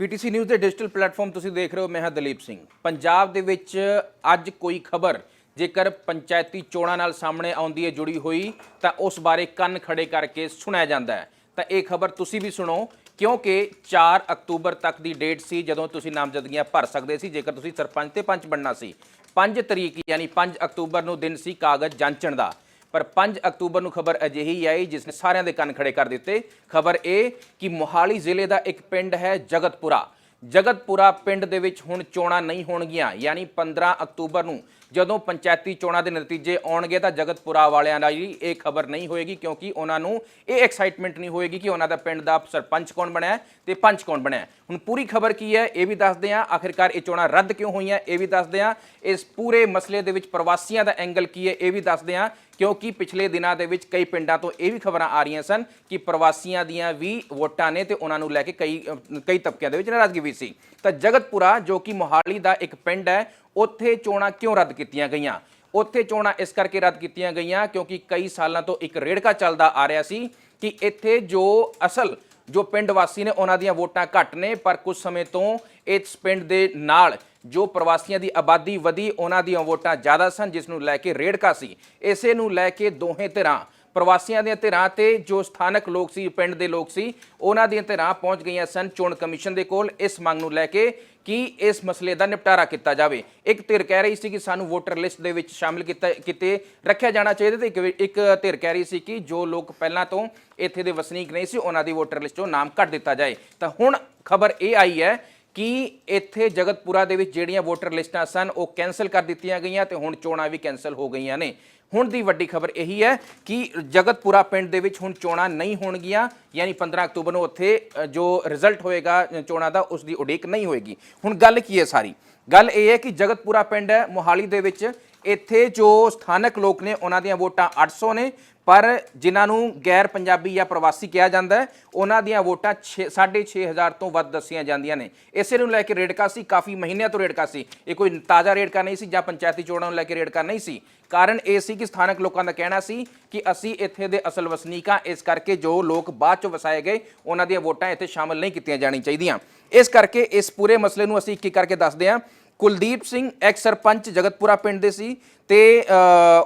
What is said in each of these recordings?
PTC news ਦੇ digital platform ਤੁਸੀਂ ਦੇਖ ਰਹੇ ਹੋ, ਮੈਂ ਹਾਂ ਦਲੀਪ ਸਿੰਘ। ਪੰਜਾਬ ਦੇ ਵਿੱਚ ਅੱਜ ਕੋਈ ਖਬਰ ਜੇਕਰ ਪੰਚਾਇਤੀ ਚੋਣਾਂ ਨਾਲ ਸਾਹਮਣੇ ਆਉਂਦੀ ਹੈ, ਜੁੜੀ ਹੋਈ, ਤਾਂ ਉਸ ਬਾਰੇ ਕੰਨ ਖੜੇ ਕਰਕੇ ਸੁਣਿਆ ਜਾਂਦਾ ਹੈ। ਤਾਂ ਇਹ ਖਬਰ ਤੁਸੀਂ ਵੀ ਸੁਣੋ, ਕਿਉਂਕਿ 4 ਅਕਤੂਬਰ ਤੱਕ ਦੀ ਡੇਟ ਸੀ ਜਦੋਂ ਤੁਸੀਂ ਨਾਮਜ਼ਦਗੀਆਂ ਭਰ ਸਕਦੇ ਸੀ, ਜੇਕਰ ਤੁਸੀਂ ਸਰਪੰਚ ਤੇ ਪੰਚ ਬਣਨਾ ਸੀ। 5 ਤਰੀਕ, ਯਾਨੀ 5 ਅਕਤੂਬਰ ਨੂੰ ਦਿਨ ਸੀ ਕਾਗਜ਼ ਜਾਂਚਣ ਦਾ। ਪਰ 5 ਅਕਤੂਬਰ ਨੂੰ ਖਬਰ ਅਜਿਹੀ ਆਈ ਜਿਸ ਨੇ ਸਾਰਿਆਂ ਦੇ ਕੰਨ ਖੜੇ ਕਰ ਦਿੱਤੇ। ਖਬਰ ਇਹ ਕਿ ਮੋਹਾਲੀ ਜ਼ਿਲ੍ਹੇ ਦਾ ਇੱਕ ਪਿੰਡ ਹੈ ਜਗਤਪੁਰਾ। ਜਗਤਪੁਰਾ ਪਿੰਡ ਦੇ ਵਿੱਚ ਹੁਣ ਚੋਣਾਂ ਨਹੀਂ ਹੋਣਗੀਆਂ, ਯਾਨੀ 15 ਅਕਤੂਬਰ ਨੂੰ ਜਦੋਂ ਪੰਚਾਇਤੀ ਚੋਣਾਂ ਦੇ ਨਤੀਜੇ ਆਉਣਗੇ ਤਾਂ ਜਗਤਪੁਰਾ ਵਾਲਿਆਂ ਦਾ ਜੀ ਇਹ ਖਬਰ ਨਹੀਂ ਹੋਏਗੀ ਕਿਉਂਕਿ ਉਹਨਾਂ ਨੂੰ ਇਹ ਐਕਸਾਈਟਮੈਂਟ ਨਹੀਂ ਹੋਏਗੀ ਕਿ ਉਹਨਾਂ ਦਾ ਪਿੰਡ ਦਾ ਸਰਪੰਚ ਕੌਣ ਬਣਿਆ ਹੈ ਤੇ ਪੰਚ ਕੌਣ ਬਣਿਆ ਹੁਣ ਪੂਰੀ ਖਬਰ ਕੀ ਹੈ, ਇਹ ਵੀ ਦੱਸਦੇ ਹਾਂ, ਆਖਿਰਕਾਰ ਇਹ ਚੋਣਾਂ ਰੱਦ ਕਿਉਂ ਹੋਈਆਂ, ਇਹ ਵੀ ਦੱਸਦੇ ਹਾਂ। ਇਸ ਪੂਰੇ ਮਸਲੇ ਦੇ ਵਿੱਚ ਪ੍ਰਵਾਸੀਆਂ ਦਾ ਐਂਗਲ ਕੀ ਹੈ, ਇਹ ਵੀ ਦੱਸਦੇ ਹਾਂ, ਕਿਉਂਕਿ ਪਿਛਲੇ ਦਿਨਾਂ ਦੇ ਵਿੱਚ ਕਈ ਪਿੰਡਾਂ ਤੋਂ ਇਹ ਵੀ ਖਬਰਾਂ ਆ ਰਹੀਆਂ ਸਨ ਕਿ ਪ੍ਰਵਾਸੀਆਂ ਦੀਆਂ ਵੀ ਵੋਟਾਂ ਨੇ ਤੇ ਉਹਨਾਂ ਨੂੰ ਲੈ ਕੇ ਕਈ ਕਈ ਤਬਕਿਆਂ ਦੇ ਵਿੱਚ ਨਾਰਾਜ਼ਗੀ ਵੀ ਸੀ। ਤਾਂ ਜਗਤਪੁਰਾ, ਜੋ ਕਿ ਮੋਹਾਲੀ ਦਾ ਇੱਕ ਪਿੰਡ ਹੈ ਉੱਥੇ ਚੋਣਾਂ ਕਿਉਂ ਰੱਦ ਕੀਤੀਆਂ ਗਈਆਂ? ਉੱਥੇ ਚੋਣਾਂ ਇਸ ਕਰਕੇ ਰੱਦ ਕੀਤੀਆਂ ਗਈਆਂ ਕਿਉਂਕਿ ਕਈ ਸਾਲਾਂ ਤੋਂ ਇੱਕ ਰੇੜਕਾ ਚੱਲਦਾ ਆ ਰਿਹਾ ਸੀ ਕਿ ਇੱਥੇ ਜੋ ਅਸਲ, ਜੋ ਪਿੰਡ ਵਾਸੀ ਨੇ ਉਹਨਾਂ ਦੀਆਂ ਵੋਟਾਂ ਘੱਟ ਨੇ, ਪਰ ਕੁਝ ਸਮੇਂ ਤੋਂ ਇਸ ਪਿੰਡ ਦੇ ਨਾਲ ਜੋ ਪ੍ਰਵਾਸੀਆਂ ਦੀ ਆਬਾਦੀ ਵਧੀ, ਉਹਨਾਂ ਦੀਆਂ ਵੋਟਾਂ ਜ਼ਿਆਦਾ ਸਨ, ਜਿਸ ਨੂੰ ਲੈ ਕੇ ਰੇੜਕਾ ਸੀ। ਇਸੇ ਨੂੰ ਲੈ ਕੇ ਦੋਹੇ ਧਿਰਾਂ, ਪ੍ਰਵਾਸੀਆਂ ਦੀਆਂ ਧਿਰਾਂ ਤੇ ਜੋ ਸਥਾਨਕ ਲੋਕ ਸੀ, ਪਿੰਡ ਦੇ ਲੋਕ ਸੀ, ਉਹਨਾਂ ਦੀਆਂ ਧਿਰਾਂ ਪਹੁੰਚ ਗਈਆਂ ਸਨ ਚੋਣ ਕਮਿਸ਼ਨ ਦੇ ਕੋਲ। ਇਸ ਮੰਗ ਨੂੰ ਲੈ ਕੇ ਕਿ ਇਸ ਮਸਲੇ ਦਾ ਨਿਪਟਾਰਾ ਕੀਤਾ ਜਾਵੇ। ਇੱਕ ਧਿਰ ਕਹਿ ਰਹੀ ਸੀ ਕਿ ਸਾਨੂੰ ਵੋਟਰ ਲਿਸਟ ਦੇ ਵਿੱਚ ਸ਼ਾਮਿਲ ਕੀਤਾ ਕਿਤੇ ਰੱਖਿਆ ਜਾਣਾ ਚਾਹੀਦਾ ਤੇ ਇੱਕ- ਇੱਕ ਧਿਰ ਕਹਿ ਰਹੀ ਸੀ ਕਿ ਜੋ ਲੋਕ ਪਹਿਲਾਂ ਤੋਂ ਇੱਥੇ ਦੇ ਵਸਨੀਕ ਨਹੀਂ ਸੀ, ਉਹਨਾਂ ਦੀ ਵੋਟਰ ਲਿਸਟ ਚੋਂ ਨਾਮ ਕੱਟ ਦਿੱਤਾ ਜਾਏ। ਤਾਂ ਹੁਣ ਖਬਰ ਇਹ ਆਈ ਹੈ ਕਿ ਇੱਥੇ ਜਗਤਪੁਰਾ ਦੇ ਵਿੱਚ ਜਿਹੜੀਆਂ ਵੋਟਰ ਲਿਸਟਾਂ ਸਨ, ਉਹ ਕੈਨਸਲ ਕਰ ਦਿੱਤੀਆਂ ਗਈਆਂ ਤੇ ਹੁਣ ਚੋਣਾਂ ਵੀ ਕੈਨਸਲ ਹੋ ਗਈਆਂ ਨੇ। ਹੁਣ ਦੀ ਵੱਡੀ ਖਬਰ ਇਹੀ ਹੈ ਕਿ ਜਗਤਪੁਰਾ ਪਿੰਡ ਦੇ ਵਿੱਚ ਹੁਣ ਚੋਣਾਂ ਨਹੀਂ ਹੋਣਗੀਆਂ, ਯਾਨੀ 15 ਅਕਤੂਬਰ ਨੂੰ ਉੱਥੇ ਜੋ ਰਿਜ਼ਲਟ ਹੋਏਗਾ ਚੋਣਾਂ ਦਾ ਉਸ ਦੀ ਉਡੀਕ ਨਹੀਂ ਹੋਏਗੀ। ਹੁਣ ਗੱਲ ਕੀ ਹੈ ਸਾਰੀ? ਗੱਲ ਇਹ ਹੈ ਕਿ ਜਗਤਪੁਰਾ ਪਿੰਡ ਹੈ, ਮੋਹਾਲੀ ਦੇ ਵਿੱਚ, ਇੱਥੇ ਜੋ ਸਥਾਨਕ ਲੋਕ ਨੇ, ਉਹਨਾਂ ਦੀਆਂ ਵੋਟਾਂ 800 ਨੇ ਪਰ ਜਿਨ੍ਹਾਂ ਨੂੰ ਗੈਰ ਪੰਜਾਬੀ ਜਾਂ ਪ੍ਰਵਾਸੀ ਕਿਹਾ ਜਾਂਦਾ ਹੈ, ਉਹਨਾਂ ਦੀਆਂ ਵੋਟਾਂ 6500 ਤੋਂ ਵੱਧ ਦੱਸੀਆਂ ਜਾਂਦੀਆਂ ਨੇ। ਇਸੇ ਨੂੰ ਲੈ ਕੇ ਰੇੜਕਾ ਸੀ, ਕਾਫੀ ਮਹੀਨਿਆਂ ਤੋਂ ਰੇੜਕਾ ਸੀ। ਇਹ ਕੋਈ ਤਾਜ਼ਾ ਰੇੜਕਾ ਨਹੀਂ ਸੀ ਜਾਂ ਪੰਚਾਇਤੀ ਚੋਣਾਂ ਨੂੰ ਲੈ ਕੇ ਰੇੜਕਾ ਨਹੀਂ ਸੀ। ਕਾਰਨ ਇਹ ਸੀ ਕਿ ਸਥਾਨਕ ਲੋਕਾਂ ਦਾ ਕਹਿਣਾ ਸੀ ਕਿ ਅਸੀਂ ਇੱਥੇ ਦੇ ਅਸਲ ਵਸਨੀਕਾਂ ਇਸ ਕਰਕੇ ਜੋ ਲੋਕ ਬਾਅਦ ਚ ਵਸਾਏ ਗਏ, ਉਹਨਾਂ ਦੀਆਂ ਵੋਟਾਂ ਇੱਥੇ ਸ਼ਾਮਲ ਨਹੀਂ ਕੀਤੀਆਂ ਜਾਣੀ ਚਾਹੀਦੀਆਂ। ਇਸ ਕਰਕੇ ਇਸ ਪੂਰੇ ਮਸਲੇ ਨੂੰ ਅਸੀਂ ਇੱਕ ਇੱਕ ਕਰਕੇ ਦੱਸਦੇ ਹਾਂ। ਕੁਲਦੀਪ ਸਿੰਘ ਐਕਸ ਸਰਪੰਚ ਜਗਤਪੁਰਾ ਪਿੰਡ ਦੇ ਸੀ ਤੇ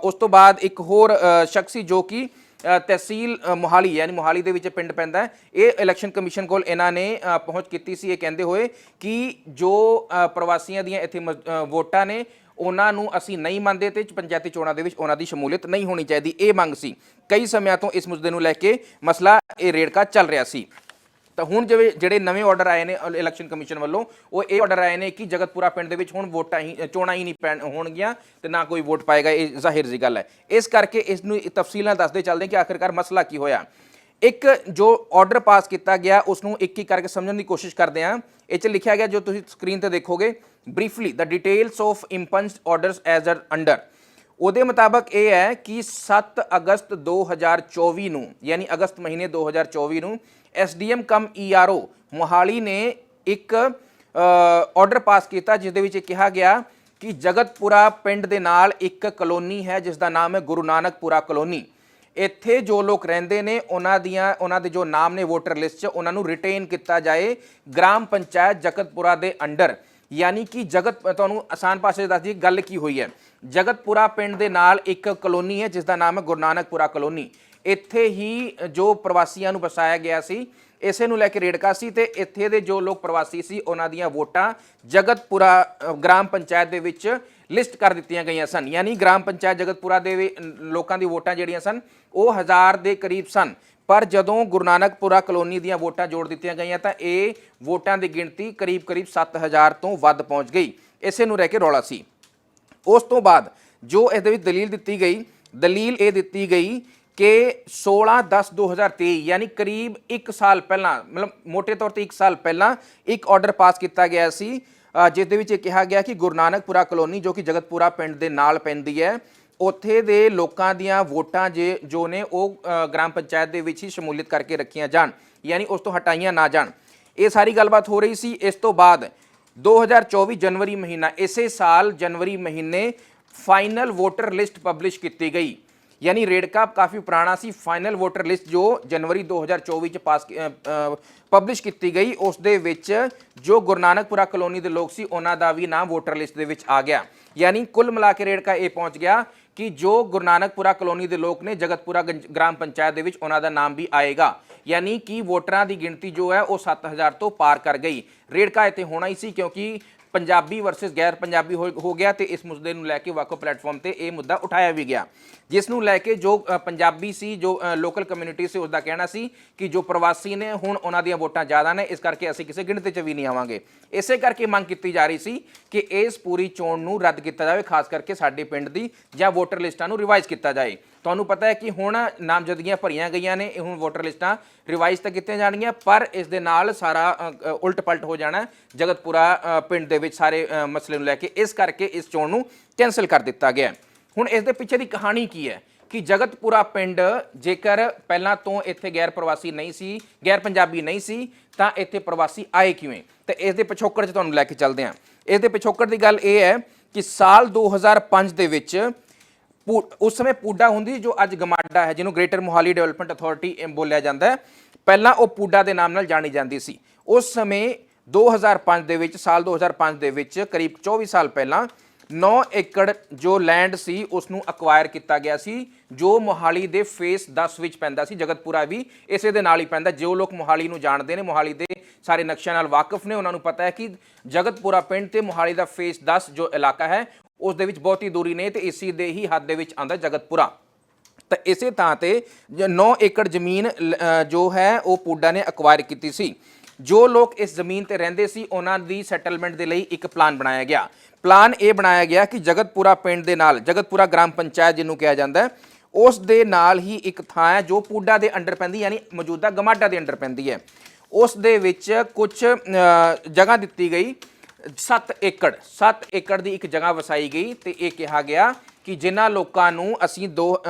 ਉਸ ਤੋਂ ਬਾਅਦ ਇੱਕ ਹੋਰ ਅ, ਸ਼ਖਸ ਸੀ ਜੋ ਕਿ ਤਹਿਸੀਲ ਮੋਹਾਲੀ ਯਾਨੀ ਮੋਹਾਲੀ ਦੇ ਵਿੱਚ ਪਿੰਡ ਪੈਂਦਾ ਇਹ ਇਲੈਕਸ਼ਨ ਕਮਿਸ਼ਨ ਕੋਲ ਇਹਨਾਂ ਨੇ ਪਹੁੰਚ ਕੀਤੀ ਸੀ। ਇਹ ਕਹਿੰਦੇ ਹੋਏ ਕਿ ਜੋ ਪ੍ਰਵਾਸੀਆਂ ਦੀਆਂ ਇੱਥੇ ਮਜ਼- ਵੋਟਾਂ ਨੇ ਉਹਨਾਂ ਨੂੰ ਅਸੀਂ ਨਹੀਂ ਮੰਨਦੇ ਤੇ ਪੰਚਾਇਤੀ ਚੋਣਾਂ ਦੇ ਵਿੱਚ ਉਹਨਾਂ ਦੀ ਸ਼ਮੂਲੀਅਤ ਨਹੀਂ ਹੋਣੀ ਚਾਹੀਦੀ। ਇਹ ਮੰਗ ਸੀ। ਕਈ ਸਮਿਆਂ ਤੋਂ ਇਸ ਮੁੱਦੇ ਨੂੰ ਲੈ ਕੇ ਮਸਲਾ ਇਹ ਰੇੜਕਾ ਚੱਲ ਰਿਹਾ ਸੀ। ਤਾਂ ਹੁਣ ਜਿਵੇਂ ਜਿਹੜੇ ਨਵੇਂ ਆਰਡਰ ਆਏ ਨੇ ਇਲੈਕਸ਼ਨ ਕਮਿਸ਼ਨ ਵੱਲੋਂ, ਉਹ ਇਹ ਆਰਡਰ ਆਏ ਨੇ ਕਿ ਜਗਤਪੁਰਾ ਪਿੰਡ ਦੇ ਵਿੱਚ ਹੁਣ ਵੋਟਾਂ ਹੀ ਚੋਣਾਂ ਹੀ ਨਹੀਂ ਪੈਣ ਹੋਣਗੀਆਂ ਤੇ ਨਾ ਕੋਈ ਵੋਟ ਪਾਏਗਾ, ਇਹ ਜ਼ਾਹਿਰ ਜੀ ਗੱਲ ਹੈ। ਇਸ ਕਰਕੇ ਇਸ ਨੂੰ ਤਫਸੀਲਾਂ ਦੱਸਦੇ ਚੱਲਦੇ ਕਿ ਆਖਿਰਕਾਰ ਮਸਲਾ ਕੀ ਹੋਇਆ। ਇੱਕ ਜੋ ਆਰਡਰ ਪਾਸ ਕੀਤਾ ਗਿਆ ਉਸ ਨੂੰ ਇੱਕ ਇੱਕ ਕਰਕੇ ਸਮਝਣ ਦੀ ਕੋਸ਼ਿਸ਼ ਕਰਦੇ ਹਾਂ। ਇਹ ਚ ਲਿਖਿਆ ਗਿਆ, ਜੋ ਤੁਸੀਂ ਸਕਰੀਨ ਤੇ ਦੇਖੋਗੇ briefly the details of impugned orders as are under ਉਹਦੇ ਮੁਤਾਬਕ ਇਹ ਹੈ ਕਿ 7 ਅਗਸਤ 2024 ਨੂੰ, ਯਾਨੀ ਅਗਸਤ ਮਹੀਨੇ 2024 ਨੂੰ ਐਸਡੀਐਮ ਕਮ ਈਆਰਓ ਮੋਹਾਲੀ ਨੇ ਇੱਕ ਆਰਡਰ ਪਾਸ ਕੀਤਾ ਜਿਸ ਦੇ ਵਿੱਚ ਇਹ ਕਿਹਾ ਗਿਆ ਕਿ ਜਗਤਪੁਰਾ ਪਿੰਡ ਦੇ ਨਾਲ ਇੱਕ ਕਲੋਨੀ ਹੈ ਜਿਸ ਦਾ ਨਾਮ ਹੈ ਗੁਰੂ ਨਾਨਕਪੁਰਾ ਕਲੋਨੀ। ਇੱਥੇ ਜੋ ਲੋਕ ਰਹਿੰਦੇ ਨੇ, ਉਹਨਾਂ ਦੀਆਂ, ਉਹਨਾਂ ਦੇ ਜੋ ਨਾਮ ਨੇ ਵੋਟਰ ਲਿਸਟ 'ਚ, ਉਹਨਾਂ ਨੂੰ ਰਿਟੇਨ ਕੀਤਾ ਜਾਏ ਗ੍ਰਾਮ ਪੰਚਾਇਤ ਜਗਤਪੁਰਾ ਦੇ ਅੰਡਰ। ਯਾਨੀ ਕਿ ਜਗਤ ਤੁਹਾਨੂੰ ਆਸਾਨ ਭਾਸ਼ਾ 'ਚ ਦੱਸ ਦਈਏ ਗੱਲ ਕੀ ਹੋਈ ਹੈ? ਜਗਤਪੁਰਾ ਪਿੰਡ ਦੇ ਨਾਲ ਇੱਕ ਕਲੋਨੀ ਹੈ ਜਿਸ ਦਾ ਨਾਮ ਹੈ ਗੁਰੂ ਨਾਨਕਪੁਰਾ ਕਲੋਨੀ। ਇੱਥੇ ਹੀ ਜੋ ਪ੍ਰਵਾਸੀਆਂ ਨੂੰ ਵਸਾਇਆ ਗਿਆ ਸੀ ਇਸੇ ਨੂੰ ਲੈ ਕੇ ਰੇੜਕਾ ਸੀ ਤੇ ਇੱਥੇ ਦੇ ਜੋ ਲੋਕ ਪ੍ਰਵਾਸੀ ਸੀ ਉਹਨਾਂ ਦੀਆਂ ਵੋਟਾਂ ਜਗਤਪੁਰਾ ਗ੍ਰਾਮ ਪੰਚਾਇਤ ਦੇ ਵਿੱਚ ਲਿਸਟ ਕਰ ਦਿੱਤੀਆਂ ਗਈਆਂ ਸਨ। ਯਾਨੀ ਗ੍ਰਾਮ ਪੰਚਾਇਤ ਜਗਤਪੁਰਾ ਦੇ ਵੀ, ਲੋਕਾਂ ਦੀ ਵੋਟਾਂ ਜਿਹੜੀਆਂ ਸਨ ਉਹ ਹਜ਼ਾਰ ਦੇ ਕਰੀਬ ਸਨ। ਪਰ ਜਦੋਂ ਗੁਰੂ ਨਾਨਕਪੁਰਾ ਕਲੋਨੀ ਦੀਆਂ ਵੋਟਾਂ ਜੋੜ ਦਿੱਤੀਆਂ ਗਈਆਂ ਤਾਂ ਇਹ ਵੋਟਾਂ ਦੀ ਗਿਣਤੀ ਕਰੀਬ-ਕਰੀਬ 7000 ਤੋਂ ਵੱਧ ਪਹੁੰਚ ਗਈ। ਇਸੇ ਨੂੰ ਰਹਿ ਕੇ ਰੌਲਾ ਸੀ। ਉਸ ਤੋਂ ਬਾਅਦ ਜੋ ਇਹਦੇ ਵਿੱਚ ਦਲੀਲ ਦਿੱਤੀ ਗਈ, ਦਲੀਲ ਇਹ ਦਿੱਤੀ ਗਈ ਕਿ 16 10 2023 ਯਾਨੀ ਕਰੀਬ 1 ਸਾਲ ਪਹਿਲਾਂ, ਮਤਲਬ ਮੋٹے ਤੌਰ ਤੇ 1 ਸਾਲ ਪਹਿਲਾਂ ਇੱਕ ਆਰਡਰ ਪਾਸ ਕੀਤਾ ਗਿਆ ਸੀ। ਜਿਸ ਦੇ ਵਿੱਚ ਇਹ ਕਿਹਾ ਗਿਆ ਕਿ ਗੁਰੂ ਨਾਨਕਪੁਰਾ ਕਲੋਨੀ ਜੋ ਕਿ ਜਗਤਪੁਰਾ ਪਿੰਡ ਦੇ ਨਾਲ ਪੈਂਦੀ ਹੈ ਉੱਥੇ ਦੇ ਲੋਕਾਂ ਦੀਆਂ ਵੋਟਾਂ ਜੇ, ਜੋ ਨੇ ਉਹ ਗ੍ਰਾਮ ਪੰਚਾਇਤ ਦੇ ਵਿੱਚ ਹੀ ਸ਼ਮੂਲੀਅਤ ਕਰਕੇ ਰੱਖੀਆਂ ਜਾਣ, ਯਾਨੀ ਉਸ ਤੋਂ ਹਟਾਈਆਂ ਨਾ ਜਾਣ। ਇਹ ਸਾਰੀ ਗੱਲਬਾਤ ਹੋ ਰਹੀ ਸੀ। ਇਸ ਤੋਂ ਬਾਅਦ 2024 ਜਨਵਰੀ ਮਹੀਨਾ, ਇਸੇ ਸਾਲ ਜਨਵਰੀ ਮਹੀਨੇ ਫਾਈਨਲ ਵੋਟਰ ਲਿਸਟ ਪਬਲਿਸ਼ ਕੀਤੀ ਗਈ। ਯਾਨੀ ਰੇੜਕਾ ਕਾਫੀ ਪੁਰਾਣਾ ਸੀ। ਫਾਈਨਲ ਵੋਟਰ ਲਿਸਟ ਜੋ ਜਨਵਰੀ 2024 ਚ ਪਾਸ ਪਬਲਿਸ਼ ਕੀਤੀ ਗਈ, ਉਸ ਦੇ ਵਿੱਚ ਜੋ ਗੁਰੂ ਨਾਨਕਪੁਰਾ ਕਲੋਨੀ ਦੇ ਲੋਕ ਸੀ, ਉਹਨਾਂ ਦਾ ਵੀ ਨਾਮ ਵੋਟਰ ਲਿਸਟ ਦੇ ਵਿੱਚ ਆ ਗਿਆ। ਯਾਨੀ ਕੁੱਲ ਮਿਲਾ ਕੇ ਰੇੜਕਾ ਇਹ ਪਹੁੰਚ ਗਿਆ ਕਿ ਜੋ ਗੁਰੂ ਨਾਨਕਪੁਰਾ ਕਲੋਨੀ ਦੇ ਲੋਕ ਨੇ ਜਗਤਪੁਰਾ ਗੰਜ- ਗ੍ਰਾਮ ਪੰਚਾਇਤ ਦੇ ਵਿੱਚ ਉਹਨਾਂ ਦਾ ਨਾਮ ਵੀ ਆਏਗਾ। ਯਾਨੀ ਕਿ ਵੋਟਰਾਂ ਦੀ ਗਿਣਤੀ ਜੋ ਹੈ ਉਹ 7000 ਤੋਂ ਪਾਰ ਕਰ ਗਈ। ਰੇੜਕਾ ਇੱਥੇ ਹੋਣਾ ਹੀ ਸੀ ਕਿਉਂਕਿ ਪੰਜਾਬੀ ਵਰਸਸ ਗੈਰ ਪੰਜਾਬੀ ਹੋ ਹੋ ਗਿਆ ਤੇ ਇਸ ਮੁੱਦੇ ਨੂੰ ਲੈ ਕੇ ਵੱਖ ਪਲੇਟਫਾਰਮ ਤੇ ਇਹ ਮੁੱਦਾ ਉਠਾਇਆ ਵੀ ਗਿਆ। ਜਿਸ ਨੂੰ ਲੈ ਕੇ ਜੋ ਪੰਜਾਬੀ ਸੀ, ਜੋ ਲੋਕਲ ਕਮਿਊਨਿਟੀ ਸੀ ਉਸ ਦਾ ਕਹਿਣਾ ਸੀ ਕਿ ਜੋ ਪ੍ਰਵਾਸੀ ਨੇ, ਹੁਣ ਉਹਨਾਂ ਦੀਆਂ ਵੋਟਾਂ ਜ਼ਿਆਦਾ ਨੇ, ਇਸ ਕਰਕੇ ਅਸੀਂ ਕਿਸੇ ਗਿਣਤੀ 'ਚ ਵੀ ਨਹੀਂ ਆਵਾਂਗੇ। ਇਸੇ ਕਰਕੇ ਮੰਗ ਕੀਤੀ ਜਾ ਰਹੀ ਸੀ ਕਿ ਇਸ ਪੂਰੀ ਚੋਣ ਨੂੰ ਰੱਦ ਕੀਤਾ ਜਾਵੇ, ਖਾਸ ਕਰਕੇ ਸਾਡੇ ਪਿੰਡ ਦੀ ਜਾਂ ਵੋਟਰ ਲਿਸਟਾਂ ਨੂੰ ਰਿਵਾਈਜ਼ ਕੀਤਾ ਜਾਏ। ਤੁਹਾਨੂੰ ਪਤਾ ਹੈ ਕਿ ਹੁਣ ਨਾਮਜ਼ਦਗੀਆਂ ਭਰੀਆਂ ਗਈਆਂ ਨੇ, ਇਹ ਹੁਣ ਵੋਟਰ ਲਿਸਟਾਂ ਰਿਵਾਈਜ਼ ਤਾਂ ਕੀਤੀਆਂ ਜਾਣਗੀਆਂ, ਪਰ ਇਸ ਦੇ ਨਾਲ ਸਾਰਾ ਉਲਟ ਪਲਟ ਹੋ ਜਾਣਾ ਜਗਤਪੁਰਾ ਪਿੰਡ ਦੇ ਵਿੱਚ ਸਾਰੇ ਮਸਲੇ ਨੂੰ ਲੈ ਕੇ ਇਸ ਕਰਕੇ ਇਸ ਚੋਣ ਨੂੰ ਕੈਨਸਲ ਕਰ ਦਿੱਤਾ ਗਿਆ ਹੁਣ ਇਸ ਦੇ ਪਿੱਛੇ ਦੀ ਕਹਾਣੀ ਕੀ ਹੈ? ਕਿ ਜਗਤਪੁਰਾ ਪਿੰਡ ਜੇਕਰ ਪਹਿਲਾਂ ਤੋਂ ਇੱਥੇ ਗੈਰ ਪ੍ਰਵਾਸੀ ਨਹੀਂ ਸੀ, ਗੈਰ ਪੰਜਾਬੀ ਨਹੀਂ ਸੀ, ਤਾਂ ਇੱਥੇ ਪ੍ਰਵਾਸੀ ਆਏ ਕਿਵੇਂ? ਤੇ ਇਸ ਦੇ ਪਿਛੋਕੜ 'ਚ ਤੁਹਾਨੂੰ ਲੈ ਕੇ ਚੱਲਦੇ ਹਾਂ। ਇਸ ਦੇ ਪਿਛੋਕੜ ਦੀ ਗੱਲ ਇਹ ਹੈ ਕਿ ਸਾਲ 2005 ਦੇ ਵਿੱਚ ਉਸ ਸਮੇਂ ਪੂਡਾ ਹੁੰਦੀ ਜੋ ਅੱਜ ਗਮਾਡਾ ਹੈ, ਜਿਹਨੂੰ ਗ੍ਰੇਟਰ ਮੋਹਾਲੀ ਡਿਵੈਲਪਮੈਂਟ ਅਥਾਰਟੀ ਬੋਲਿਆ ਜਾਂਦਾ ਹੈ। ਪਹਿਲਾਂ ਉਹ ਪੂਡਾ ਦੇ ਨਾਮ ਨਾਲ ਜਾਣੀ ਜਾਂਦੀ ਸੀ। ਉਸ ਸਮੇਂ 2005 ਦੇ ਵਿੱਚ, ਸਾਲ 2005 ਦੇ ਵਿੱਚ, ਕਰੀਬ 24 ਸਾਲ ਪਹਿਲਾਂ 9 ਏਕੜ ਜੋ ਲੈਂਡ ਸੀ ਉਸ ਨੂੰ ਅਕਵਾਇਰ ਕੀਤਾ ਗਿਆ ਸੀ, ਜੋ ਮੋਹਾਲੀ ਦੇ ਫੇਸ 10 ਵਿੱਚ ਪੈਂਦਾ ਸੀ, ਜਗਤਪੁਰਾ ਵੀ ਇਸੇ ਦੇ ਨਾਲ ਹੀ ਪੈਂਦਾ। ਜੋ ਲੋਕ ਮੋਹਾਲੀ ਨੂੰ ਜਾਣਦੇ ਨੇ, ਮੋਹਾਲੀ ਦੇ ਸਾਰੇ ਨਕਸ਼ਿਆਂ ਨਾਲ ਵਾਕਿਫ ਨੇ, ਉਹਨਾਂ ਨੂੰ ਪਤਾ ਹੈ ਕਿ ਜਗਤਪੁਰਾ ਪਿੰਡ ਤੇ ਮੋਹਾਲੀ ਦਾ ਫੇਸ 10 ਜੋ ਇਲਾਕਾ ਹੈ ਉਸ ਦੇ ਵਿੱਚ ਬਹੁਤੀ ਦੂਰੀ ਨਹੀਂ ਤੇ ਇਸੀ ਦੇ ਹੀ ਹੱਦ ਦੇ ਵਿੱਚ ਆਂਦਾ ਜਗਤਪੁਰਾ। ਤਾਂ ਇਸੇ ਥਾਂ ਤੇ 9 ਏਕੜ ਜ਼ਮੀਨ ਜੋ ਹੈ, ਉਹ ਪੂਡਾ ਨੇ ਅਕਵਾਇਰ ਕੀਤੀ ਸੀ। ਜੋ ਲੋਕ ਇਸ ਜ਼ਮੀਨ ਤੇ ਰਹਿੰਦੇ ਸੀ, ਉਹਨਾਂ ਦੀ ਸੈਟਲਮੈਂਟ ਦੇ ਲਈ ਇੱਕ ਪਲਾਨ ਬਣਾਇਆ ਗਿਆ। ਪਲਾਨ ਇਹ ਬਣਾਇਆ ਗਿਆ ਕਿ ਜਗਤਪੁਰਾ ਪਿੰਡ ਦੇ ਨਾਲ, ਜਗਤਪੁਰਾ ਗ੍ਰਾਮ ਪੰਚਾਇਤ ਜਿਹਨੂੰ ਕਿਹਾ ਜਾਂਦਾ ਹੈ, ਉਸ ਦੇ ਨਾਲ ਹੀ ਇੱਕ ਥਾਂ ਹੈ ਜੋ ਪੂਡਾ ਦੇ ਅੰਡਰ ਪੈਂਦੀ, ਯਾਨੀ ਮੌਜੂਦਾ ਗਮਾਡਾ ਦੇ ਅੰਡਰ ਪੈਂਦੀ ਹੈ। ਉਸ ਦੇ ਵਿੱਚ ਕੁਝ ਜਗ੍ਹਾ ਦਿੱਤੀ ਗਈ। 7 ਏਕੜ 7 ਏਕੜ ਦੀ ਇੱਕ ਜਗ੍ਹਾ ਵਸਾਈ ਗਈ ਤੇ ਇਹ ਕਿਹਾ ਗਿਆ ਕਿ ਜਿਨ੍ਹਾਂ ਲੋਕਾਂ ਨੂੰ ਅਸੀਂ ਦੋ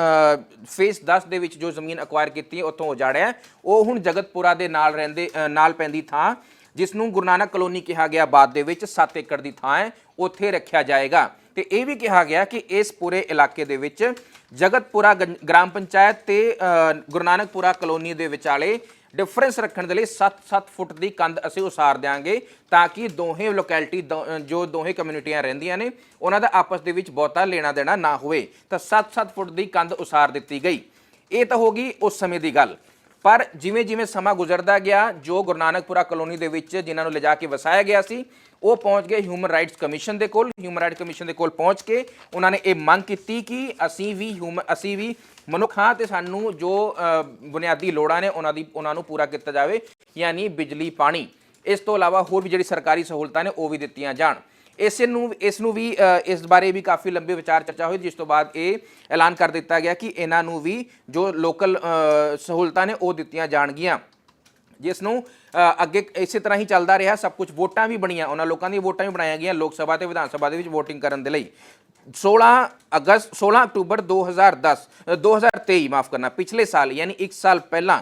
ਫੇਸ 10 ਦੇ ਵਿੱਚ ਜੋ ਜ਼ਮੀਨ ਅਕਵਾਇਰ ਕੀਤੀ ਹੈ, ਉੱਥੋਂ ਉਜਾੜਿਆ ਉਹ ਹੁਣ ਜਗਤਪੁਰਾ ਦੇ ਨਾਲ ਰਹਿੰਦੇ ਨਾਲ ਪੈਂਦੀ ਥਾਂ, ਜਿਸ ਨੂੰ ਗੁਰੂ ਨਾਨਕ ਕਲੋਨੀ ਕਿਹਾ ਗਿਆ ਬਾਅਦ ਦੇ ਵਿੱਚ 7 ਏਕੜ ਦੀ ਥਾਂ ਹੈ, ਉੱਥੇ ਰੱਖਿਆ ਜਾਏਗਾ। ਤੇ ਇਹ ਵੀ ਕਿਹਾ ਗਿਆ ਕਿ ਇਸ ਪੂਰੇ ਇਲਾਕੇ ਦੇ ਵਿੱਚ ਜਗਤਪੁਰਾ ਗੰ- ਗ੍ਰਾਮ ਪੰਚਾਇਤ ਤੇ ਗੁਰੂ ਨਾਨਕਪੁਰਾ ਕਲੋਨੀ ਦੇ ਵਿਚਾਲੇ ਡਿਫਰੈਂਸ ਰੱਖਣ ਦੇ ਲਈ 7-7 ਫੁੱਟ ਦੀ ਕੰਧ ਅਸੀਂ ਉਸਾਰ ਦਿਆਂਗੇ ਤਾਂ ਕਿ ਦੋਹੇ ਲੋਕੈਲਿਟੀ ਜੋ ਦੋਹੇ ਕਮਿਊਨਿਟੀਆਂ ਰਹਿੰਦੀਆਂ ਨੇ, ਉਹਨਾਂ ਦਾ ਆਪਸ ਦੇ ਵਿੱਚ ਬਹੁਤਾ ਲੈਣਾ ਦੇਣਾ ਨਾ ਹੋਵੇ। ਤਾਂ 7-7 ਫੁੱਟ ਦੀ ਕੰਧ ਉਸਾਰ ਦਿੱਤੀ ਗਈ। ਇਹ ਤਾਂ ਹੋ ਗਈ ਉਸ ਸਮੇਂ ਦੀ ਗੱਲ। ਪਰ ਜਿਵੇਂ ਜਿਵੇਂ ਸਮਾਂ ਗੁਜ਼ਰਦਾ ਗਿਆ, ਜੋ ਗੁਰੂ ਨਾਨਕਪੁਰਾ ਕਲੋਨੀ ਦੇ ਵਿੱਚ ਜਿਨ੍ਹਾਂ ਨੂੰ ਲਿਜਾ ਕੇ ਵਸਾਇਆ ਗਿਆ ਸੀ ਉਹ ਪਹੁੰਚ ਗਏ ਹਿਊਮਨ ਰਾਈਟਸ ਕਮਿਸ਼ਨ ਦੇ ਕੋਲ। ਹਿਊਮਨ ਰਾਈਟਸ ਕਮਿਸ਼ਨ ਦੇ ਕੋਲ ਪਹੁੰਚ ਕੇ ਉਹਨਾਂ ਨੇ ਇਹ ਮੰਗ ਕੀਤੀ ਕਿ ਅਸੀਂ ਵੀ ਹਿਊਮਨ ਅਸੀਂ ਵੀ ਮਨੁੱਖ ਹਾਂ ਤੇ ਸਾਨੂੰ ਜੋ ਬੁਨਿਆਦੀ ਲੋੜਾਂ ਨੇ ਉਹਨਾਂ ਦੀ ਉਹਨਾਂ ਨੂੰ ਪੂਰਾ ਕੀਤਾ ਜਾਵੇ, ਯਾਨੀ ਬਿਜਲੀ, ਪਾਣੀ। ਇਸ ਤੋਂ ਇਲਾਵਾ ਹੋਰ ਵੀ ਜਿਹੜੀ ਸਰਕਾਰੀ ਸਹੂਲਤਾਂ ਨੇ, ਉਹ ਵੀ ਦਿੱਤੀਆਂ ਜਾਣ। ਇਸ ਨੂੰ ਇਸ ਨੂੰ ਵੀ ਇਸ ਬਾਰੇ ਵੀ ਕਾਫੀ ਲੰਬੇ ਵਿਚਾਰ ਚਰਚਾ ਹੋਈ, ਜਿਸ ਤੋਂ ਬਾਅਦ ਇਹ ਐਲਾਨ ਕਰ ਦਿੱਤਾ ਗਿਆ ਕਿ ਇਹਨਾਂ ਨੂੰ ਵੀ ਜੋ ਲੋਕਲ ਸਹੂਲਤਾਂ ਨੇ, ਉਹ ਦਿੱਤੀਆਂ ਜਾਣਗੀਆਂ। ਜਿਸ ਨੂੰ ਅੱਗੇ ਇਸੇ ਤਰ੍ਹਾਂ ਹੀ ਚੱਲਦਾ ਰਿਹਾ ਸਭ ਕੁਝ ਵੋਟਾਂ ਵੀ ਬਣੀਆਂ ਉਹਨਾਂ ਲੋਕਾਂ ਦੀਆਂ ਵੋਟਾਂ ਵੀ ਬਣਾਈਆਂ ਗਈਆਂ ਲੋਕ ਸਭਾ ਤੇ ਵਿਧਾਨ ਸਭਾ ਦੇ ਵਿੱਚ ਵੋਟਿੰਗ ਕਰਨ ਦੇ ਲਈ। 16 ਅਗਸਤ 16 ਅਕਤੂਬਰ 2010 ਅ, 2023 ਮਾਫ ਕਰਨਾ ਪਿਛਲੇ ਸਾਲ ਯਾਨੀ 1 ਸਾਲ ਪਹਿਲਾਂ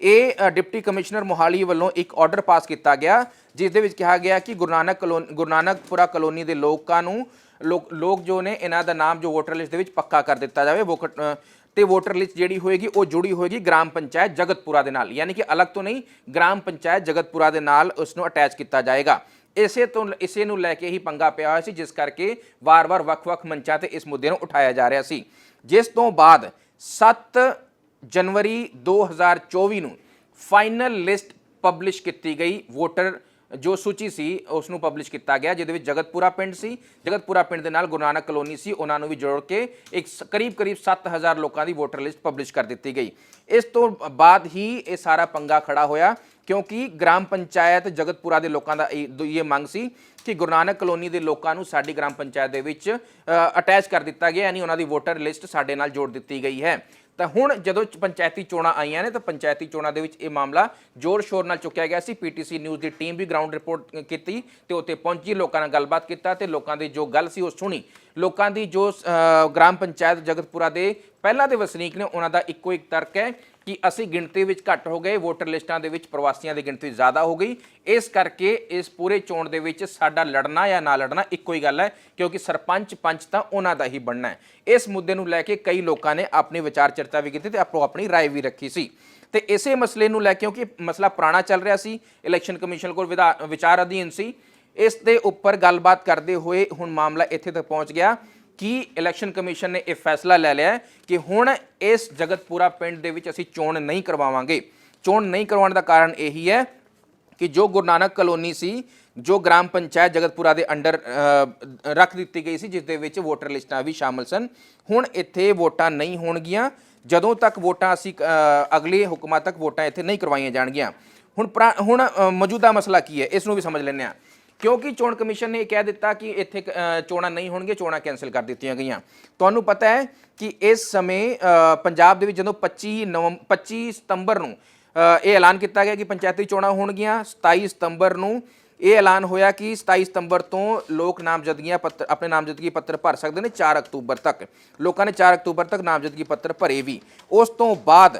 ਇਹ ਡਿਪਟੀ ਕਮਿਸ਼ਨਰ ਮੋਹਾਲੀ ਵੱਲੋਂ ਇੱਕ ਆਰਡਰ ਪਾਸ ਕੀਤਾ ਗਿਆ ਜਿਸ ਦੇ ਵਿੱਚ ਕਿਹਾ ਗਿਆ ਕਿ ਗੁਰੂ ਨਾਨਕ ਕਲੋਨ ਗੁਰੂ ਨਾਨਕਪੁਰਾ ਕਲੋਨੀ ਦੇ ਲੋਕਾਂ ਨੂੰ ਲੋਕ ਲੋਕ ਜੋ ਨੇ ਇਹਨਾਂ ਦਾ ਨਾਮ ਜੋ ਵੋਟਰ ਲਿਸਟ ਦੇ ਵਿੱਚ ਪੱਕਾ ਕਰ ਦਿੱਤਾ ਜਾਵੇ ਵੋਕਟ ਤੇ ਵੋਟਰ ਲਿਸਟ ਜਿਹੜੀ ਹੋਏਗੀ, ਉਹ ਜੁੜੀ ਹੋਏਗੀ ਗ੍ਰਾਮ ਪੰਚਾਇਤ ਜਗਤਪੁਰਾ ਦੇ ਨਾਲ। ਯਾਨੀ ਕਿ ਅਲੱਗ ਤੋਂ ਨਹੀਂ, ਗ੍ਰਾਮ ਪੰਚਾਇਤ ਜਗਤਪੁਰਾ ਦੇ ਨਾਲ ਉਸ ਨੂੰ ਅਟੈਚ ਕੀਤਾ ਜਾਏਗਾ। ਇਸੇ ਤੋਂ, ਇਸੇ ਨੂੰ ਲੈ ਕੇ ਹੀ ਪੰਗਾ ਪਿਆ ਹੋਇਆ ਸੀ, ਜਿਸ ਕਰਕੇ ਵਾਰ-ਵਾਰ, ਵੱਖ-ਵੱਖ ਮੰਚਾਂ ਤੇ ਇਸ ਮੁੱਦੇ ਨੂੰ ਉਠਾਇਆ ਜਾ ਰਿਹਾ ਸੀ। ਜਿਸ ਤੋਂ ਬਾਅਦ 7 ਜਨਵਰੀ 2024 ਨੂੰ ਫਾਈਨਲ ਲਿਸਟ ਪਬਲਿਸ਼ ਕੀਤੀ ਗਈ ਵੋਟਰ ਜੋ ਸੂਚੀ ਸੀ ਉਸ ਨੂੰ ਪਬਲਿਸ਼ ਕੀਤਾ ਗਿਆ, ਜਿਹਦੇ ਵਿੱਚ ਜਗਤਪੁਰਾ ਪਿੰਡ ਸੀ। ਜਗਤਪੁਰਾ ਪਿੰਡ ਦੇ ਨਾਲ ਗੁਰੂ ਨਾਨਕ ਕਲੋਨੀ ਸੀ। ਉਹਨਾਂ ਨੂੰ ਵੀ ਜੋੜ ਕੇ ਇੱਕ ਸ- ਕਰੀਬ ਕਰੀਬ 7000 ਲੋਕਾਂ ਦੀ ਵੋਟਰ ਲਿਸਟ ਪਬਲਿਸ਼ ਕਰ ਦਿੱਤੀ ਗਈ। ਇਸ ਤੋਂ ਬਾਅਦ ਹੀ ਇਹ ਸਾਰਾ ਪੰਗਾ ਖੜਾ ਹੋਇਆ, ਕਿਉਂਕਿ ਗ੍ਰਾਮ ਪੰਚਾਇਤ ਜਗਤਪੁਰਾ ਦੇ ਲੋਕਾਂ ਦਾ ਇਹ, ਦੋ- ਇਹ ਮੰਗ ਸੀ ਕਿ ਗੁਰੂ ਨਾਨਕ ਕਲੋਨੀ ਦੇ ਲੋਕਾਂ ਨੂੰ ਸਾਡੀ ਗ੍ਰਾਮ ਪੰਚਾਇਤ ਦੇ ਵਿੱਚ ਅਟੈਚ ਕਰ ਦਿੱਤਾ ਗਿਆ, ਯਾਨੀ ਉਹਨਾਂ ਦੀ ਵੋਟਰ ਲਿਸਟ ਸਾਡੇ ਨਾਲ ਜੋੜ ਦਿੱਤੀ ਗਈ ਹੈ। ਤਾਂ ਹੁਣ ਜਦੋਂ ਪੰਚਾਇਤੀ ਚੋਣਾਂ ਆਈਆਂ ਨੇ, ਤਾਂ ਪੰਚਾਇਤੀ ਚੋਣਾਂ ਦੇ ਵਿੱਚ ਇਹ ਮਾਮਲਾ ਜ਼ੋਰ ਸ਼ੋਰ ਨਾਲ ਚੁੱਕਿਆ ਗਿਆ ਸੀ। ਪੀਟੀਸੀ ਨਿਊਜ਼ ਦੀ ਟੀਮ ਵੀ ਗਰਾਊਂਡ ਰਿਪੋਰਟ ਕੀਤੀ ਤੇ ਉੱਥੇ ਪਹੁੰਚੀ, ਲੋਕਾਂ ਨਾਲ ਗੱਲਬਾਤ ਕੀਤਾ ਤੇ ਲੋਕਾਂ ਦੀ ਜੋ ਗੱਲ ਸੀ ਉਹ ਸੁਣੀ। ਲੋਕਾਂ ਦੀ ਜੋ ਗ੍ਰਾਮ ਪੰਚਾਇਤ ਜਗਤਪੁਰਾ ਦੇ ਪਹਿਲਾਂ ਦੇ ਵਸਨੀਕ ਨੇ, ਉਹਨਾਂ ਦਾ ਇੱਕੋ ਇੱਕ ਤਰਕ ਹੈ ਕਿ ਅਸੀਂ ਗਿਣਤੀ ਵਿੱਚ ਘੱਟ ਹੋ ਗਏ ਵੋਟਰ ਲਿਸਟਾਂ ਦੇ ਵਿੱਚ ਪ੍ਰਵਾਸੀਆਂ ਦੀ ਗਿਣਤੀ ਜ਼ਿਆਦਾ ਹੋ ਗਈ ਇਸ ਕਰਕੇ ਇਸ ਪੂਰੇ ਚੋਣ ਦੇ ਵਿੱਚ ਸਾਡਾ ਲੜਨਾ ਜਾਂ ਨਾ ਲੜਨਾ ਇੱਕੋ ਹੀ ਗੱਲ ਹੈ ਕਿਉਂਕਿ ਸਰਪੰਚ ਪੰਚ ਤਾਂ ਉਹਨਾਂ ਦਾ ਹੀ ਬਣਨਾ ਹੈ ਇਸ ਮੁੱਦੇ ਨੂੰ ਲੈ ਕੇ ਕਈ ਲੋਕਾਂ ਨੇ ਆਪਣੀ ਵਿਚਾਰ ਚਰਚਾ ਵੀ ਕੀਤੀ ਤੇ ਆਪੋ ਆਪਣੀ رائے ਵੀ ਰੱਖੀ ਸੀ ਤੇ ਇਸੇ ਮਸਲੇ ਨੂੰ ਲੈ ਕੇ ਕਿਉਂਕਿ ਮਸਲਾ ਪੁਰਾਣਾ ਚੱਲ ਰਿਹਾ ਸੀ ਇਲੈਕਸ਼ਨ ਕਮਿਸ਼ਨ ਕੋਲ ਵਿਧਾ- ਵਿਚਾਰ ਅਧੀਨ ਸੀ ਇਸ ਦੇ ਉੱਪਰ ਗੱਲਬਾਤ ਕਰਦੇ ਹੋਏ ਹੁਣ ਮਾਮਲਾ ਇੱਥੇ ਤੱਕ ਪਹੁੰਚ ਗਿਆ ਕੀ ਇਲੈਕਸ਼ਨ ਕਮਿਸ਼ਨ ਨੇ ਇਹ ਫੈਸਲਾ ਲੈ ਲਿਆ ਕਿ ਹੁਣ ਇਸ ਜਗਤਪੁਰਾ ਪਿੰਡ ਦੇ ਵਿੱਚ ਅਸੀਂ ਚੋਣ ਨਹੀਂ ਕਰਵਾਵਾਂਗੇ। ਚੋਣ ਨਹੀਂ ਕਰਵਾਉਣ ਦਾ ਕਾਰਨ ਇਹੀ ਹੈ ਕਿ ਜੋ ਗੁਰੂ ਨਾਨਕ ਕਲੋਨੀ ਸੀ, ਜੋ ਗ੍ਰਾਮ ਪੰਚਾਇਤ ਜਗਤਪੁਰਾ ਦੇ ਅੰਡਰ ਰੱਖ ਦਿੱਤੀ ਗਈ ਸੀ, ਜਿਸ ਦੇ ਵਿੱਚ ਵੋਟਰ ਲਿਸਟਾਂ ਵੀ ਸ਼ਾਮਲ ਸਨ। ਹੁਣ ਇੱਥੇ ਵੋਟਾਂ ਨਹੀਂ ਹੋਣਗੀਆਂ। ਜਦੋਂ ਤੱਕ ਵੋਟਾਂ ਅਸੀਂ ਅਗਲੇ ਹੁਕਮਾਂ ਤੱਕ ਵੋਟਾਂ ਇੱਥੇ ਨਹੀਂ ਕਰਵਾਈਆਂ ਜਾਣਗੀਆਂ। ਹੁਣ ਪੁਰਾ- ਹੁਣ ਮੌਜੂਦਾ ਮਸਲਾ ਕੀ ਹੈ? ਇਸ ਨੂੰ ਵੀ ਸਮਝ ਲੈਂਦੇ ਹਾਂ। ਕਿਉਂਕਿ ਚੋਣ ਕਮਿਸ਼ਨ ਨੇ ਇਹ ਕਹਿ ਦਿੱਤਾ ਕਿ ਇੱਥੇ ਅ, ਚੋਣਾਂ ਨਹੀਂ ਹੋਣਗੀਆਂ ਚੋਣਾਂ ਕੈਨਸਲ ਕਰ ਦਿੱਤੀਆਂ ਗਈਆਂ। ਤੁਹਾਨੂੰ ਪਤਾ ਹੈ ਕਿ ਇਸ ਸਮੇਂ ਪੰਜਾਬ ਦੇ ਵਿੱਚ ਜਦੋਂ 25 ਨਵੰਬਰ 25 ਸਤੰਬਰ ਨੂੰ ਇਹ ਐਲਾਨ ਕੀਤਾ ਗਿਆ ਕਿ ਪੰਚਾਇਤੀ ਚੋਣਾਂ ਹੋਣਗੀਆਂ 27 ਸਤੰਬਰ ਨੂੰ ਇਹ ਐਲਾਨ ਹੋਇਆ ਕਿ 27 ਸਤੰਬਰ ਤੋਂ ਲੋਕ ਨਾਮਜ਼ਦਗੀਆਂ ਪੱਤਰ ਆਪਣੇ ਨਾਮਜ਼ਦਗੀ ਪੱਤਰ ਭਰ ਸਕਦੇ ਨੇ 4 ਅਕਤੂਬਰ ਤੱਕ। ਲੋਕਾਂ ਨੇ 4 ਅਕਤੂਬਰ ਤੱਕ ਨਾਮਜ਼ਦਗੀ ਪੱਤਰ ਭਰੇ ਵੀ। ਉਸ ਤੋਂ ਬਾਅਦ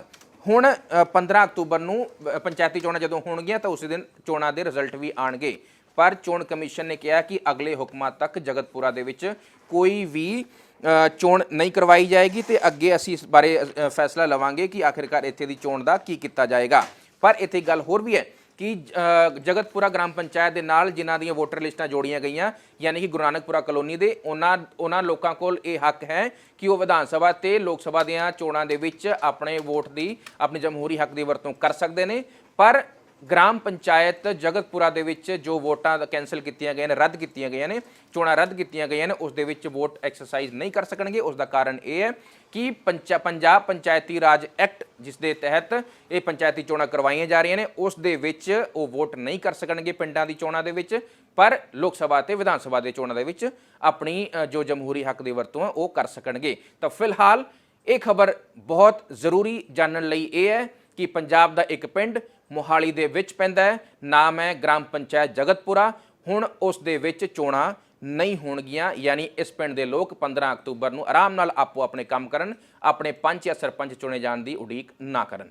ਹੁਣ ਅ, 15 ਅਕਤੂਬਰ ਨੂੰ ਪੰਚਾਇਤੀ ਚੋਣਾਂ ਜਦੋਂ ਹੋਣਗੀਆਂ ਤਾਂ ਉਸੇ ਦਿਨ ਚੋਣਾਂ ਦੇ ਰਿਜ਼ਲਟ ਵੀ ਆਣਗੇ ਪਰ ਚੋਣ ਕਮਿਸ਼ਨ ਨੇ ਕਿਹਾ ਕਿ ਅਗਲੇ ਹੁਕਮਾਂ ਤੱਕ ਜਗਤਪੁਰਾ ਦੇ ਵਿੱਚ ਕੋਈ ਵੀ ਚੋਣ ਨਹੀਂ ਕਰਵਾਈ ਜਾਏਗੀ ਤੇ ਅੱਗੇ ਅਸੀਂ ਇਸ ਬਾਰੇ ਫੈਸਲਾ ਲਵਾਂਗੇ ਕਿ ਆਖਿਰਕਾਰ ਇੱਥੇ ਦੀ ਚੋਣ ਦਾ ਕੀ ਕੀਤਾ ਜਾਏਗਾ। ਪਰ ਇੱਥੇ ਗੱਲ ਹੋਰ ਵੀ ਹੈ ਕਿ ਜਗਤਪੁਰਾ ਗ੍ਰਾਮ ਪੰਚਾਇਤ ਦੇ ਨਾਲ ਜਿਨ੍ਹਾਂ ਦੀਆਂ ਵੋਟਰ ਲਿਸਟਾਂ ਜੋੜੀਆਂ ਗਈਆਂ, ਯਾਨੀ ਕਿ ਗੁਰੂ ਨਾਨਕਪੁਰਾ ਕਲੋਨੀ ਦੇ, ਉਹਨਾਂ ਉਹਨਾਂ ਲੋਕਾਂ ਕੋਲ ਇਹ ਹੱਕ ਹੈ ਕਿ ਉਹ ਵਿਧਾਨ ਸਭਾ ਤੇ ਲੋਕ ਸਭਾ ਦੀਆਂ ਚੋਣਾਂ ਦੇ ਵਿੱਚ ਆਪਣੇ ਵੋਟ ਦੀ, ਆਪਣੇ ਜਮਹੂਰੀ ਹੱਕ ਦੀ ਵਰਤੋਂ ਕਰ ਸਕਦੇ ਨੇ। ਪਰ ਗ੍ਰਾਮ ਪੰਚਾਇਤ ਜਗਤਪੁਰਾ ਦੇ ਵਿੱਚ ਜੋ ਵੋਟਾਂ ਕੈਨਸਲ ਕੀਤੀਆਂ ਗਈਆਂ ਨੇ, ਰੱਦ ਕੀਤੀਆਂ ਗਈਆਂ ਨੇ, ਚੋਣਾਂ ਰੱਦ ਕੀਤੀਆਂ ਗਈਆਂ ਨੇ, ਉਸ ਦੇ ਵਿੱਚ ਵੋਟ ਐਕਸਰਸਾਈਜ਼ ਨਹੀਂ ਕਰ ਸਕਣਗੇ। ਉਸ ਦਾ ਕਾਰਨ ਇਹ ਹੈ ਕਿ ਪੰਚਾ, ਪੰਜਾਬ ਪੰਚਾਇਤੀ ਰਾਜ ਐਕਟ, ਜਿਸ ਦੇ ਤਹਿਤ ਇਹ ਪੰਚਾਇਤੀ ਚੋਣਾਂ ਕਰਵਾਈਆਂ ਜਾ ਰਹੀਆਂ ਨੇ, ਉਸ ਦੇ ਵਿੱਚ ਉਹ ਵੋਟ ਨਹੀਂ ਕਰ ਸਕਣਗੇ ਪਿੰਡਾਂ ਦੀ ਚੋਣਾਂ ਦੇ ਵਿੱਚ, ਪਰ ਲੋਕ ਸਭਾ ਤੇ ਵਿਧਾਨ ਸਭਾ ਦੇ ਚੋਣਾਂ ਦੇ ਵਿੱਚ ਆਪਣੀ ਜੋ ਜਮਹੂਰੀ ਹੱਕ ਦੀ ਵਰਤੋਂ ਹੈ, ਉਹ ਕਰ ਸਕਣਗੇ। ਤਾਂ ਫਿਲਹਾਲ ਇਹ ਖਬਰ ਬਹੁਤ ਜ਼ਰੂਰੀ ਜਾਣਨ ਲਈ ਇਹ ਹੈ ਕਿ ਪੰਜਾਬ ਦਾ ਇੱਕ ਪਿੰਡ ਮੋਹਾਲੀ ਦੇ ਵਿੱਚ ਪੈਂਦਾ ਹੈ। ਨਾਮ ਹੈ ਗ੍ਰਾਮ ਪੰਚਾਇਤ ਜਗਤਪੁਰਾ। ਹੁਣ ਉਸ ਦੇ ਵਿੱਚ ਚੋਣਾਂ ਨਹੀਂ ਹੋਣਗੀਆਂ, ਯਾਨੀ ਇਸ ਪਿੰਡ ਦੇ ਲੋਕ 15 ਅਕਤੂਬਰ ਨੂੰ ਆਰਾਮ ਨਾਲ ਆਪੋ ਆਪਣੇ ਕੰਮ ਕਰਨ, ਆਪਣੇ ਪੰਚ ਜਾਂ ਸਰਪੰਚ ਚੁਣੇ ਜਾਣ ਦੀ ਉਡੀਕ ਨਾ ਕਰਨ।